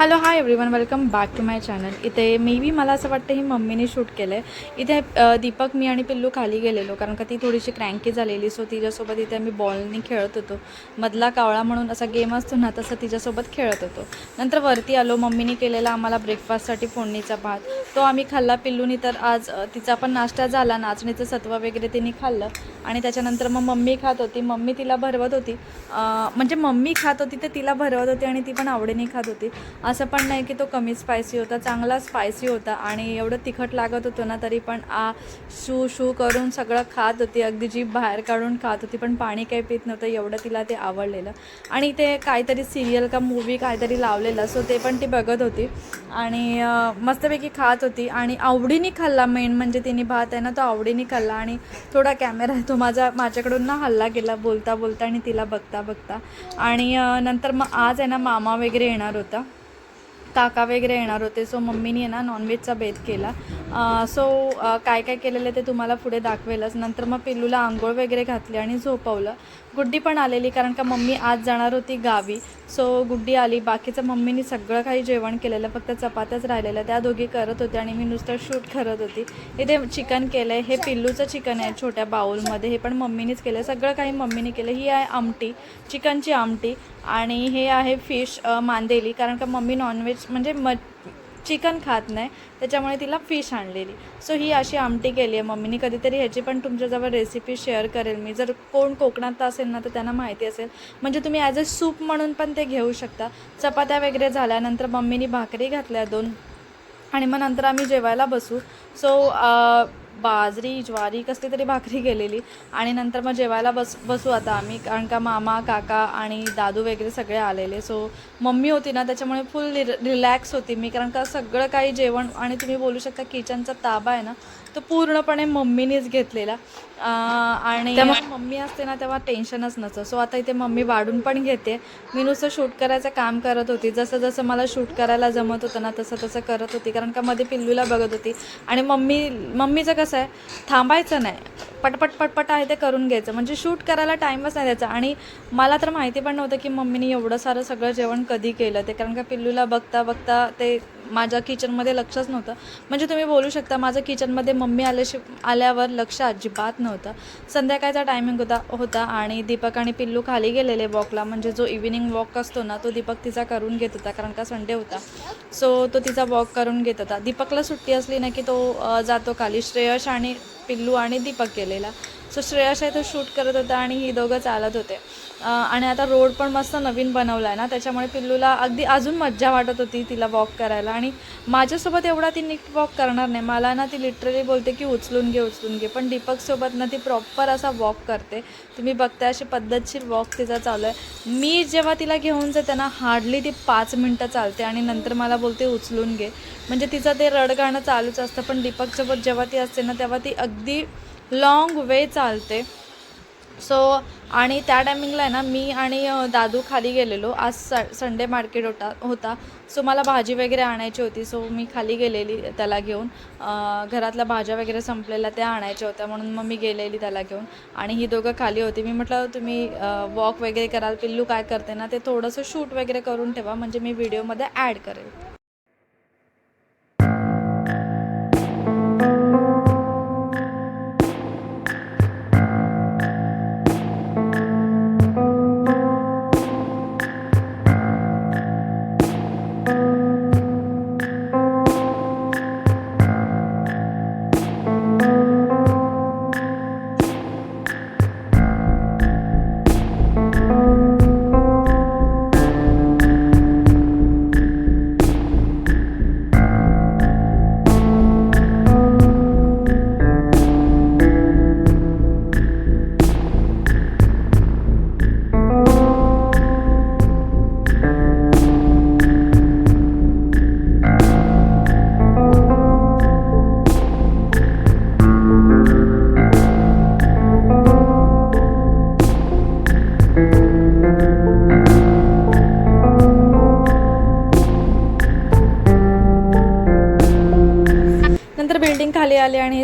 Hello hi everyone welcome back to my channel इथे may be मला असं वाटतं ही मम्मीने शूट केलं आहे इथे दीपक मी आणि पिल्लू खाली गेलेलो कारण का ती थोडीशी क्रँकी झालेली सो तिच्यासोबत इथे आम्ही बॉलनी खेळत होतो. मधला कावळा म्हणून असा गेम असतो ना तसं तिच्यासोबत खेळत होतो. नंतर वरती आलो मम्मीने केलेला आम्हाला ब्रेकफास्टसाठी फोडणीचा भात. तो आम्ही खाल्ला पिल्लूनी तर आज तिचा पण नाश्ता झाला नाचणीचं सत्व वगैरे तिने खाल्लं. आणि त्याच्यानंतर मग मम्मी खात होती. मम्मी तिला भरवत होती. म्हणजे मम्मी खात होती तर तिला भरवत होती आणि ती पण आवडीने खात होती. असं पण नाही की तो कमी स्पायसी होता चांगला स्पायसी होता आणि एवढं तिखट लागत होतं ना तरी पण आ शू शू करून सगळं खात होती. अगदी जीभ बाहेर काढून खात होती पण पाणी काही पित नव्हतं एवढं तिला ते आवडलेलं. आणि ते काहीतरी सिरियल का मूवी काहीतरी लावलेलं सो ते पण ती बघत होती. आणि मस्तपैकी खात होती. आणि आवडीने खाल्ला मेन म्हणजे तिने भात आहे ना तो आवडीने खाल्ला. आणि थोडा कॅमेरा आहे तो माझा माझ्याकडून ना हल्ला गेला बोलता बोलता आणि तिला बघता बघता. आणि नंतर मग आज आहे ना मामा वगैरे येणार होता. काका वगैरे येणार होते सो मम्मीनी आहे ना नॉनव्हेजचा बेत केला. सो काय काय केलेलं आहे ते तुम्हाला पुढे दाखवेलच. नंतर मग पिल्लूला आंघोळ वगैरे घातली आणि झोपवलं. गुड्डी पण आलेली कारण का मम्मी आज जाणार होती गावी. सो गुड्डी आली. बाकीचं मम्मीनी सगळं काही जेवण केलेलं फक्त चपात्याच राहिलेल्या. त्या दोघी करत होत्या आणि मी नुसतं शूट करत होती. इथे चिकन केलं आहे हे पिल्लूचं चिकन आहे छोट्या बाऊलमध्ये हे पण मम्मीनीच केलं सगळं काही मम्मीने केलं ही आहे आमटी. चिकनची आमटी. आणि हे आहे फिश मांदेली कारण का मम्मी नॉनव्हेज म्हणजे म चिकन खात नाही त्याच्यामुळे तिला फिश आणलेली. सो ही अशी आमटी केली आहे मम्मीने. कधीतरी ह्याची पण तुमच्याजवळ रेसिपी शेअर करेल मी. जर कोण कोकणात असेल ना तर त्यांना माहिती असेल. म्हणजे तुम्ही ॲज अ सूप म्हणून पण ते घेऊ शकता. चपात्या वगैरे झाल्यानंतर मम्मीने भाकरी घातल्या दोन. आणि मग नंतर आम्ही जेवायला बसू. सो बाजरी ज्वारी कसली तरी भाकरी गेलेली आणि नंतर मग जेवायला बस बसू आता आम्ही. कारण का मामा काका आणि दादू वगैरे सगळे आलेले. सो मम्मी होती ना त्याच्यामुळे फुल रिलॅक्स होती मी. कारण का सगळं काही जेवण आणि तुम्ही बोलू शकता किचनचा ताबा आहे ना तो पूर्णपणे मम्मीनेच घेतलेला. आणि मम्मी असते ना तेव्हा टेन्शनच नसतं. सो आता इथे मम्मी वाढून पण घेते. मी नुसतं शूट करायचं काम करत होती. जसं जसं मला शूट करायला जमत होतं ना तसं तसं करत होती. कारण का मध्ये पिल्लूला बघत होती. आणि मम्मी मम्मीचं कसं आहे थांबायचं नाही. पटपट पटपट आहे ते करून घ्यायचं. म्हणजे शूट करायला टाईमच नाही द्यायचा. आणि मला तर माहिती पण नव्हतं की मम्मीने एवढं सारं सगळं जेवण कधी केलं ते. कारण का पिल्लूला बघता बघता ते माझ्या किचनमध्ये लक्षच नव्हतं. म्हणजे तुम्ही बोलू शकता माझं किचनमध्ये मम्मी आल्याशी आल्यावर लक्ष अजिबात नव्हतं. संध्याकाळचा टायमिंग होता होता आणि दीपक आणि पिल्लू खाली गेलेले वॉकला म्हणजे जो इव्हिनिंग वॉक असतो ना तो दीपक तिचा करून घेत होता कारण का संडे होता. सो तो तिचा वॉक करून घेत होता. दीपकला सुट्टी असली ना की तो जातो खाली. श्रेयश आणि पिल्लू आणि दीपक गेलेला. सो श्रेयाशा इथं शूट करत होता आणि ही दोघं चालत होते. आणि आता रोड पण मस्त नवीन बनवला आहे ना त्याच्यामुळे पिल्लूला अगदी अजून मज्जा वाटत होती तिला वॉक करायला. आणि माझ्यासोबत एवढा ती नीट वॉक करणार नाही. मला ना ती लिटरली बोलते की उचलून घे उचलून घे. पण दीपकसोबत ना ती प्रॉपर असा वॉक करते. तुम्ही बघताय अशी पद्धतशीर वॉक तिचा चालू आहे. मी जेव्हा तिला घेऊन जाते ना हार्डली ती पाच मिनटं चालते आणि नंतर मला बोलते उचलून घे. म्हणजे तिचं ते रडगाणं चालूच असतं. पण दीपकसोबत जेव्हा ती असते ना तेव्हा ती अगदी लाँग वे चालते. सो आणि त्या टायमिंगला आहे ना मी आणि दादू खाली गेलेलो. आज स संडे मार्केट होता होता. सो मला भाजी वगैरे आणायची होती. सो मी खाली गेलेली त्याला घेऊन. घरातल्या भाज्या वगैरे संपलेल्या त्या आणायच्या होत्या. म्हणून मग मी गेलेली त्याला घेऊन. आणि ही दोघं खाली होती. मी म्हटलं तुम्ही वॉक वगैरे कराल. पिल्लू काय करते ना ते थोडंसं शूट वगैरे करून ठेवा. म्हणजे मी व्हिडिओमध्ये ॲड करेल.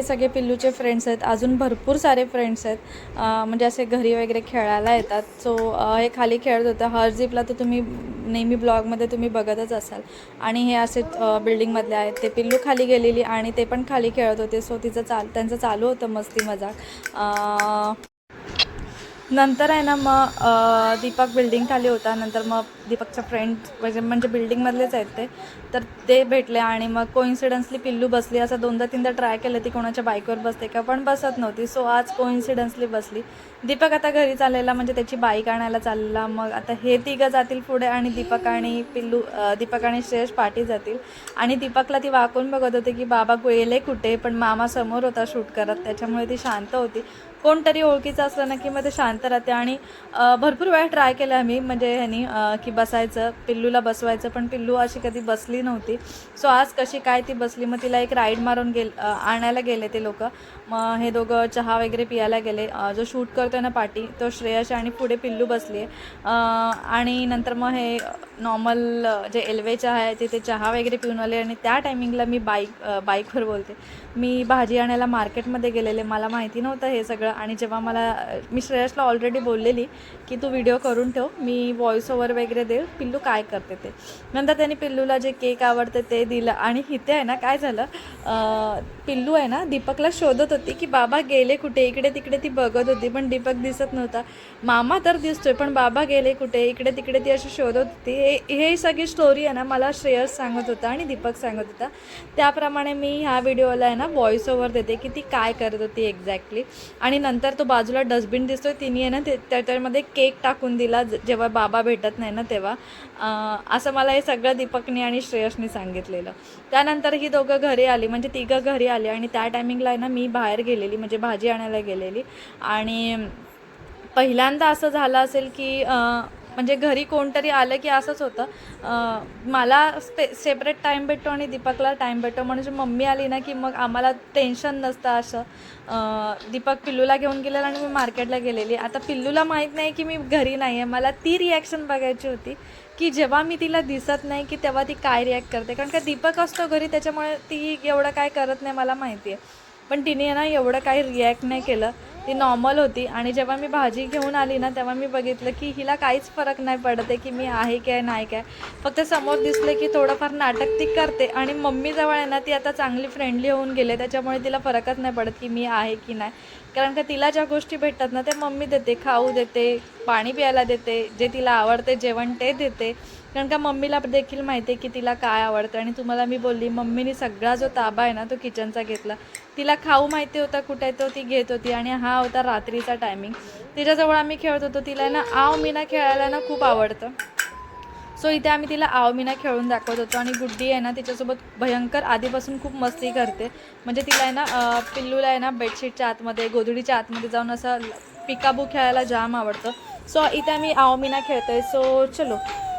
सगळे पिल्लूचे फ्रेंड्स आहेत. अजून भरपूर सारे फ्रेंड्स आहेत. म्हणजे असे घरी वगैरे खेळायला येतात. सो हे खाली खेळत होतं. हरजीपला तर तुम्ही नेहमी ब्लॉगमध्ये तुम्ही बघतच असाल. आणि हे असे बिल्डिंगमधले आहेत. ते पिल्लू खाली गेलेली आणि ते पण खाली खेळत होते. सो तिचं चाल त्यांचं चालू होतं मस्ती मजाक. नंतर आहे ना मग दीपक बिल्डिंग खाली होता. नंतर मग दीपकच्या फ्रेंड म्हणजे म्हणजे बिल्डिंगमधलेच आहेत ते. तर ते भेटले आणि मग कोइन्सिडन्सली पिल्लू बसली. असं दोनदा तीनदा ट्राय केलं ती कोणाच्या बाईकवर बसते का पण बसत नव्हती. सो आज कोइन्सिडन्सली बसली. दीपक आता घरी चाललेला म्हणजे त्याची बाईक आणायला चाललेला. मग आता हे तिघं जातील पुढे आणि दीपक आणि पिल्लू दीपक आणि श्रेयश पाठी जातील. आणि दीपकला ती वाकून बघत होती की बाबा गेले कुठे? पण मामा समोर होता शूट करत. त्याच्यामुळे ती शांत होती. कोणतरी ओळखीचं असलं ना की मग ते शांत राहते. आणि भरपूर वेळा ट्राय केलं आम्ही. म्हणजे ह्यानी की बसायचं. पिल्लूला बसवायचं. पण पिल्लू अशी कधी बसली नव्हती. सो आज कशी काय ती बसली? मग तिला एक राईड मारून गेल आणायला गेले ते लोक. मग हे दोघं चहा वगैरे पियायला गेले. जो शूट करतोय ना पाठी तो श्रेयश आणि पुढे पिल्लू बसली आहे आणि नंतर मग हे नॉर्मल जे एल्वे चहा आहे तिथे चहा वगैरे पिऊन आले. आणि त्या टायमिंगला मी बाईक बाईकवर बोलते. मी भाजी आणायला मार्केटमध्ये गेलेले. मला माहिती नव्हतं हे सगळं. आणि जेव्हा मला मी श्रेयसला ऑलरेडी बोललेली की तू व्हिडिओ करून ठेव मी व्हॉइस ओव्हर वगैरे दे पिल्लू काय करते ते. नंतर त्यांनी पिल्लूला जे केक आवडते ते दिलं. आणि इथे आहे ना काय झालं पिल्लू आहे ना दीपकला शोधत होती की बाबा गेले कुठे? इकडे तिकडे ती बघत होती पण दीपक दिसत नव्हता. मामा तर दिसतोय पण बाबा गेले कुठे? इकडे तिकडे ती अशी शोधत होती. हे हे सगळी स्टोरी आहे ना मला श्रेयस सांगत होता आणि दीपक सांगत होता. त्याप्रमाणे मी ह्या व्हिडिओला आहे ना व्हॉइस ओव्हर देते की ती काय करत होती एक्झॅक्टली आणि नंतर तो बाजूला डस्टबिन दिसतोय तिने आहे ना ते त्याच्यामध्ये केक टाकून दिला जेव्हा बाबा भेटत नाही ना तेव्हा. असं मला हे सगळं दीपकने आणि श्रेयसने सांगितलेलं. त्यानंतर ही दोघं घरी आली म्हणजे तिघं घरी आली आणि त्या टायमिंगला आहे ना मी बाहेर गेलेली म्हणजे भाजी आणायला गेलेली. आणि पहिल्यांदा असं झालं असेल की म्हणजे घरी कोणतरी आलं की असंच होतं. मला स्पे सेपरेट टाईम भेटतो आणि दीपकला टाईम भेटतो. म्हणजे मम्मी आली ना की मग आम्हाला टेन्शन नसतं असं. दीपक पिल्लूला घेऊन गेलेला आणि मी मार्केटला गेलेली. आता पिल्लूला माहीत नाही की मी घरी नाही आहे मला ती रिॲक्शन बघायची होती की जेव्हा मी तिला दिसत नाही की तेव्हा ती काय रिॲक्ट करते. कारण का दीपक असतो घरी त्याच्यामुळे ती एवढं काय करत नाही मला माहिती आहे पण तिने ना एवढं काही रिॲक्ट नाही केलं. ती नॉर्मल होती आणि जेव्हा मी भाजी घेऊन आली ना तेव्हा मी बघितलं की हिला काहीच फरक नाही पडत आहे की मी आहे काय नाही काय. फक्त समोर दिसले की थोडंफार नाटक ती करते आणि मम्मीजवळ आहे ना ती आता चांगली फ्रेंडली होऊन गेले त्याच्यामुळे तिला फरकच नाही पडत की मी आहे की नाही. कारण का तिला ज्या गोष्टी भेटतात ना त्या मम्मी देते खाऊ देते पाणी प्यायला देते जे तिला आवडते जेवण ते देते. कारण का मम्मीला देखील माहिती आहे की तिला काय आवडतं आणि तुम्हाला मी बोलली मम्मीने सगळा जो ताबा आहे ना तो किचनचा घेतला. तिला खाऊ माहिती होता कुठे तो ती घेत होती आणि हा होता रात्रीचा टायमिंग तिच्याजवळ आम्ही खेळत होतो तिला आहे ना आव मीना खेळायला ना खूप आवडतं. सो इथे आम्ही तिला आव मीना खेळून दाखवत होतो आणि गुड्डी आहे ना तिच्यासोबत भयंकर आधीपासून खूप मस्ती करते. म्हणजे तिला आहे ना पिल्लूला आहे ना बेडशीटच्या आतमध्ये गोधडीच्या आतमध्ये जाऊन असं पिकाबू खेळायला जाम आवडतं. सो इथे आम्ही आव मीना खेळतोय. सो चलो.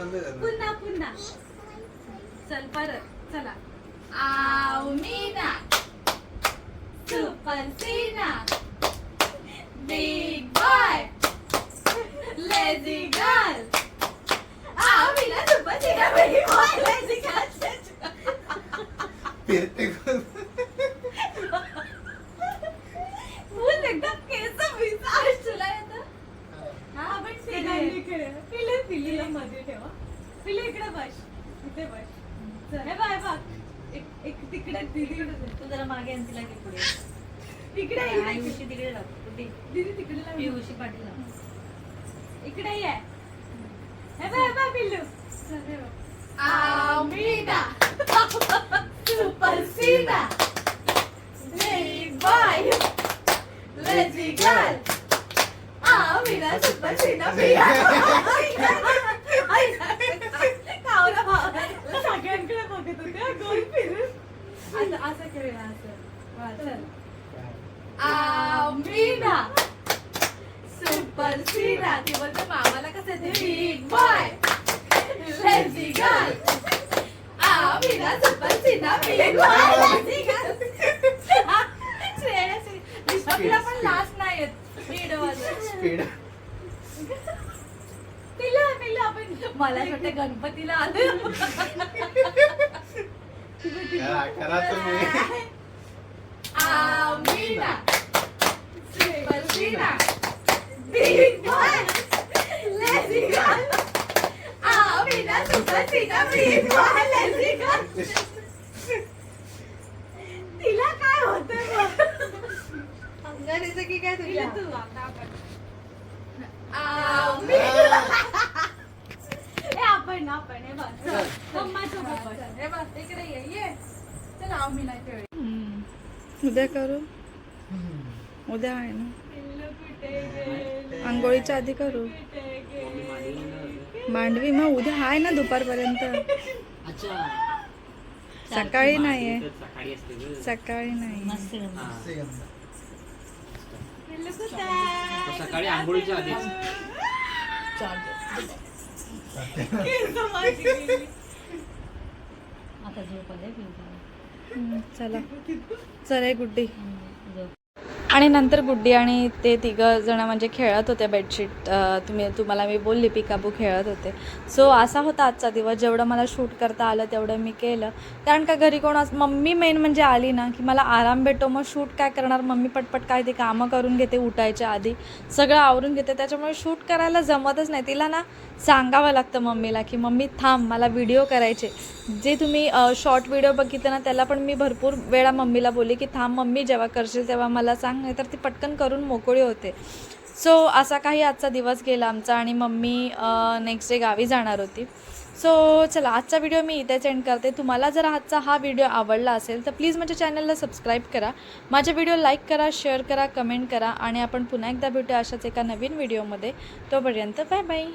पुन्हा पुन्हा. चल परत. चला. Amina super Sina big boy lazy girl super Sina big boy lazy girl full एकदम केस विचार तुला येतं हा आपण तिघांनी खेळूया. पिले पिलीला मध्ये ठेवा. पिले इकडे बस. इथे बस. चल, हे बाय बघ. एक एक तिकडे दीदी तू जरा मागे आणि तिला घे पुढे तिकडे ये. उशी तिकडे लाव. कुठे दीदी तिकडे लाव. पियुशी पाटील लाव. इकडे ये. हे बाय हे बाय पिल्लू चल, हे बघ. Amina super Sina lady boy lady girl Amina super Sina बघत होते गोल फिरून असं असं खेळूया असं. आमीना सुपर सीना ती बोलते मामाला कसं येते big boy lazy girl Amina super Sina big boy lazy girl तिला पण लास्ट नाही येत स्पीड स्पीड तिला तिला आपण मला वाटतं गणपतीला आलो करा करा तुम्ही आमीना तिला काय होतं मग? की काय तुझ्या तू आता ए आपण आपण हे बघ मम्माचं बघ हे बघ इकडे ये ये चल आव मी नाही खेळ उद्या करू उद्या आहे ना? आंघोळीच्या आधी करू? मांडवी मग उद्या आहे ना दुपारपर्यंत अच्छा सकाळी सकाळी. सकाळी नाही मस्त आहे. हा. आहे? तो सकाळी आंघोळीच्या गेली. आता झोप आले चला. चला गुड्डी. आणि नंतर गुड्डी आणि ते तिघं जण म्हणजे खेळत होते बेडशीट तुम्ही तुम्हाला मी बोलली पिकाबू खेळत होते. सो असा होता आजचा दिवस. जेवढं मला शूट करता आलं तेवढं मी केलं. कारण का घरी कोण अस मम्मी मेन म्हणजे आली ना की मला आराम भेटतो मग शूट काय करणार? मम्मी पटपट काय ते कामं करून घेते उठायच्या आधी. सगळं आवरून घेते. त्याच्यामुळे शूट करायला जमतच नाही. तिला ना सांगावं लागतं मम्मीला की मम्मी थांब मला व्हिडिओ करायचे जे तुम्ही शॉर्ट व्हिडिओ बघितलं ना त्याला पण मी भरपूर वेळा मम्मीला बोलली की थांब मम्मी जेव्हा करशील तेव्हा मला सांग. नाहीतर ती पटकन करून मोकळी होते. सो असा काही आजचा दिवस गेला आमचा आणि मम्मी नेक्स्ट डे गावी जाणार होती. सो चला आजचा व्हिडिओ मी इथेच एंड करते. तुम्हाला जर आजचा हा व्हिडिओ आवडला असेल तर प्लीज माझ्या चॅनलला सबस्क्राईब करा. माझ्या व्हिडिओ लाईक करा शेअर करा कमेंट करा आणि आपण पुन्हा एकदा भेटूया अशाच एका नवीन व्हिडिओमध्ये तोपर्यंत बाय बाय